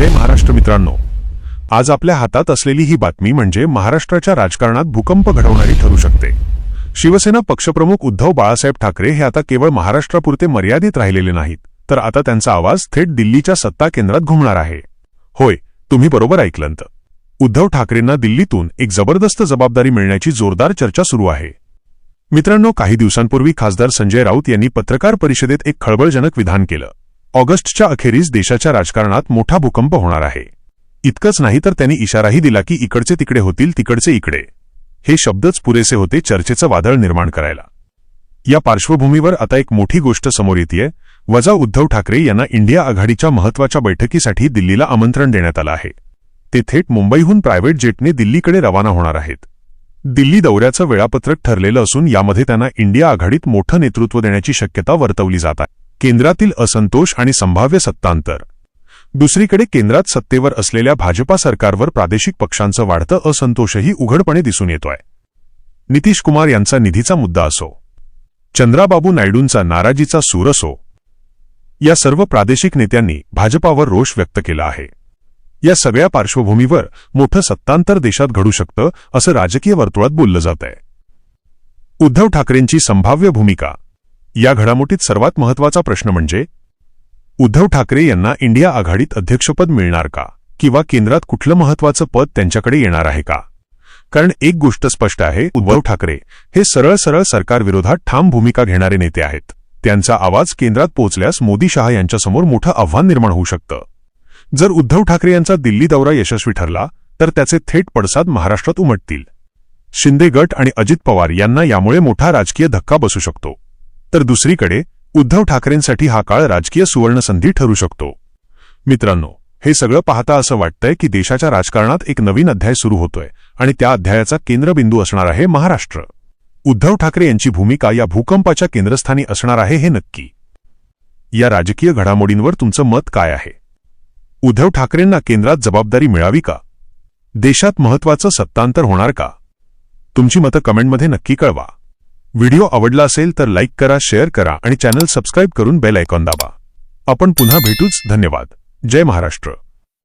जय महाराष्ट्र मित्रांनो. आज आपल्या हातात असलेली ही बातमी म्हणजे महाराष्ट्राच्या राजकारणात भूकंप घडवणारी ठरू शकते. शिवसेना पक्षप्रमुख उद्धव बाळासाहेब ठाकरे हे आता केवळ महाराष्ट्रापुरते मर्यादित राहिलेले नाहीत तर आता त्यांचा आवाज थेट दिल्लीच्या सत्ता केंद्रात घुमणार आहे. होय तुम्ही बरोबर ऐकलंत. उद्धव ठाकरेंना दिल्लीतून एक जबरदस्त जबाबदारी मिळण्याची जोरदार चर्चा सुरू आहे. मित्रांनो काही दिवसांपूर्वी खासदार संजय राऊत यांनी पत्रकार परिषदेत एक खळबळजनक विधान केलं. ऑगस्टच्या अखेरीस देशाच्या राजकारणात मोठा भूकंप होणार आहे. इतकंच नाही तर त्यांनी इशाराही दिला की इकडचे तिकडे होतील तिकडचे इकडे. हे शब्दच पुरेसे होते चर्चेचं वादळ निर्माण करायला. या पार्श्वभूमीवर आता एक मोठी गोष्ट समोर येतेय. वजा उद्धव ठाकरे यांना इंडिया आघाडीच्या महत्त्वाच्या बैठकीसाठी दिल्लीला आमंत्रण देण्यात आलं आहे. ते थेट मुंबईहून प्रायव्हेट जेटने दिल्लीकडे रवाना होणार आहेत. दिल्ली दौऱ्याचं वेळापत्रक ठरलेलं असून यामध्ये त्यांना इंडिया आघाडीत मोठं नेतृत्व देण्याची शक्यता वर्तवली जात आहे. केंद्रातील असंतोष आणि संभाव्य सत्तांतर. दुसरीकडे केंद्रात सत्तेवर असलेल्या भाजपा सरकारवर प्रादेशिक पक्षांचं वाढतं असंतोषही उघडपणे दिसून येतोय. नितीश कुमार यांचा निधीचा मुद्दा असो चंद्राबाबू नायडूंचा नाराजीचा सूर असो या सर्व प्रादेशिक नेत्यांनी भाजपावर रोष व्यक्त केला आहे. या सगळ्या पार्श्वभूमीवर मोठं सत्तांतर देशात घडू शकतं असं राजकीय वर्तुळात बोललं जात आहे उद्धव ठाकरेंची संभाव्य भूमिका या घडामोडीत सर्वात महत्त्वाचा प्रश्न म्हणजे उद्धव ठाकरे यांना इंडिया आघाडीत अध्यक्षपद मिळणार का? किंवा केंद्रात कुठलं महत्वाचं पद त्यांच्याकडे येणार आहे का? कारण एक गोष्ट स्पष्ट आहे उद्धव ठाकरे हे सरळ सरळ सरकारविरोधात ठाम भूमिका घेणारे नेते आहेत. त्यांचा आवाज केंद्रात पोहोचल्यास मोदी शहा यांच्यासमोर मोठं आव्हान निर्माण होऊ शकतं. जर उद्धव ठाकरे यांचा दिल्ली दौरा यशस्वी ठरला तर त्याचे थेट पडसाद महाराष्ट्रात उमटतील. शिंदे गट आणि अजित पवार यांना यामुळे मोठा राजकीय धक्का बसू शकतो. तर दुसरीकडे उद्धव ठाकरेंसाठी हा काळ राजकीय सुवर्णसंधी ठरू शकतो. मित्रांनो हे सगळं पाहता असं वाटतंय की देशाच्या राजकारणात एक नवीन अध्याय सुरू होतोय आणि त्या अध्यायाचा केंद्रबिंदू असणार आहे महाराष्ट्र. उद्धव ठाकरे यांची भूमिका या भूकंपाच्या केंद्रस्थानी असणार आहे हे नक्की. या राजकीय घडामोडींवर तुमचं मत काय आहे? उद्धव ठाकरेंना केंद्रात जबाबदारी मिळावी का? देशात महत्वाचं सत्तांतर होणार का? तुमची मतं कमेंटमध्ये नक्की कळवा. व्हिडिओ आवडला असेल तर लाईक करा शेअर करा आणि चॅनल सबस्क्राईब करून बेल आयकॉन दाबा. आपण पुन्हा भेटूच. धन्यवाद. जय महाराष्ट्र.